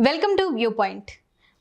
Welcome to view point.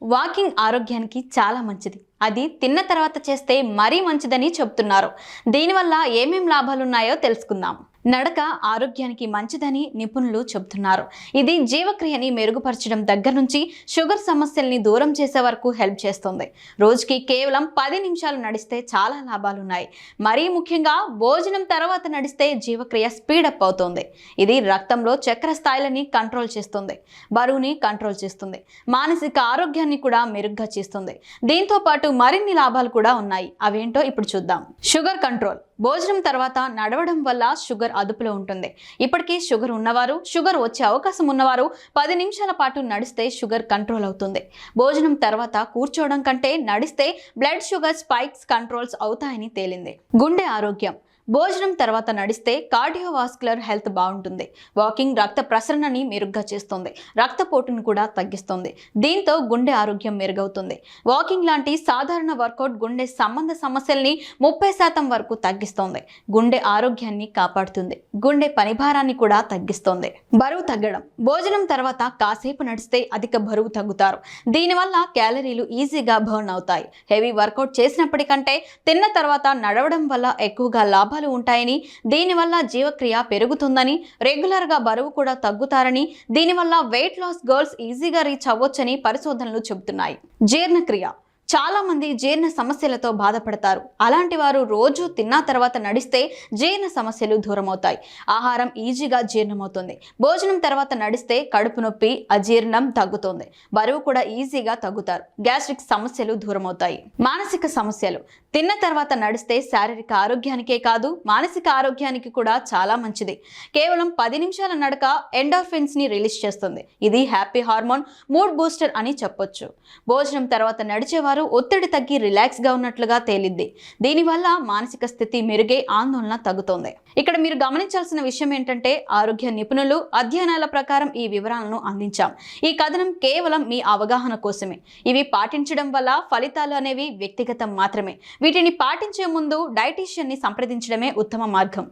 Walking ఆరోగ్యానికి చాలా మంచిది. అది తిన్న తర్వాత చేస్తే మరీ మంచిదని చెప్తున్నారు. దీనివల్ల ఏమేం లాభాలున్నాయో తెలుసుకుందాం. నడక ఆరోగ్యానికి మంచిదని నిపుణులు చెబుతున్నారు. ఇది జీవక్రియని మెరుగుపరచడం దగ్గర నుంచి షుగర్ సమస్యల్ని దూరం చేసే వరకు హెల్ప్ చేస్తుంది. రోజుకి కేవలం పది నిమిషాలు నడిస్తే చాలా లాభాలున్నాయి. మరీ ముఖ్యంగా భోజనం తర్వాత నడిస్తే జీవక్రియ స్పీడప్ అవుతుంది. ఇది రక్తంలో చక్కెర స్థాయిలని కంట్రోల్ చేస్తుంది. బరువుని కంట్రోల్ చేస్తుంది. మానసిక ఆరోగ్యాన్ని కూడా మెరుగ్గా చేస్తుంది. దీంతో పాటు మరిన్ని లాభాలు కూడా ఉన్నాయి. అవేంటో ఇప్పుడు చూద్దాం. Sugar control. భోజనం తర్వాత నడవడం వల్ల షుగర్ అదుపులో ఉంటుంది. ఇప్పటికీ షుగర్ ఉన్నవారు షుగర్ వచ్చే అవకాశం ఉన్నవారు పది నిమిషాల పాటు నడిస్తే షుగర్ కంట్రోల్ అవుతుంది. భోజనం తర్వాత కూర్చోవడం కంటే నడిస్తే బ్లడ్ షుగర్ స్పైక్స్ కంట్రోల్స్ అవుతాయని తేలింది. గుండె ఆరోగ్యం. భోజనం తర్వాత నడిస్తే కార్డియోవాస్కులర్ హెల్త్ బాగుంటుంది. వాకింగ్ రక్త ప్రసరణని మెరుగ్గా చేస్తుంది. రక్తపోటును కూడా తగ్గిస్తుంది. దీంతో గుండె ఆరోగ్యం మెరుగవుతుంది. వాకింగ్ లాంటి సాధారణ వర్కౌట్ గుండె సంబంధ సమస్యల్ని ముప్పై శాతం వరకు తగ్గిస్తుంది. గుండె ఆరోగ్యాన్ని కాపాడుతుంది. గుండె పనిభారాన్ని కూడా తగ్గిస్తుంది. బరువు తగ్గడం. భోజనం తర్వాత కాసేపు నడిస్తే అధిక బరువు తగ్గుతారు. దీనివల్ల క్యాలరీలు ఈజీగా బర్న్ అవుతాయి. హెవీ వర్కౌట్ చేసినప్పటికంటే తిన్న తర్వాత నడవడం వల్ల ఎక్కువగా లాభాలు ఉంటాయని దీనివల్ల జీవక్రియ పెరుగుతుందని రెగ్యులర్గా బరువు కూడా తగ్గుతారని దీనివల్ల వెయిట్ లాస్ గర్ల్స్ ఈజీగా రీచ్ అవ్వొచ్చని పరిశోధనలు చెబుతున్నాయి. జీర్ణక్రియ. చాలా మంది జీర్ణ సమస్యలతో బాధపడతారు. అలాంటి వారు రోజు తిన్న తర్వాత నడిస్తే జీర్ణ సమస్యలు దూరమవుతాయి. ఆహారం ఈజీగా జీర్ణమవుతుంది. భోజనం తర్వాత నడిస్తే కడుపు నొప్పి అజీర్ణం తగ్గుతుంది. బరువు కూడా ఈజీగా తగ్గుతారు. గ్యాస్ట్రిక్ సమస్యలు దూరమవుతాయి. మానసిక సమస్యలు. తిన్న తర్వాత నడిస్తే శారీరక ఆరోగ్యానికే కాదు మానసిక ఆరోగ్యానికి కూడా చాలా మంచిది. కేవలం పది నిమిషాల నడక ఎండాఫిన్స్ని రిలీజ్ చేస్తుంది. ఇది హ్యాపీ హార్మోన్ మూడ్ బూస్టర్ అని చెప్పొచ్చు. భోజనం తర్వాత నడిచేవారు ఒత్తిడి తగ్గి రిలాక్స్గా ఉన్నట్లుగా తేలిద్ది. దీనివల్ల మానసిక స్థితి మెరుగే ఆందోళన తగ్గుతోంది. ఇక్కడ మీరు గమనించాల్సిన విషయం ఏంటంటే ఆరోగ్య నిపుణులు అధ్యయనాల ప్రకారం ఈ వివరాలను అందించాం. ఈ కథనం కేవలం మీ అవగాహన కోసమే. ఇవి పాటించడం వల్ల ఫలితాలు అనేవి వ్యక్తిగతం మాత్రమే. వీటిని పాటించే ముందు డైటీషియన్ని సంప్రదించడమే ఉత్తమ మార్గం.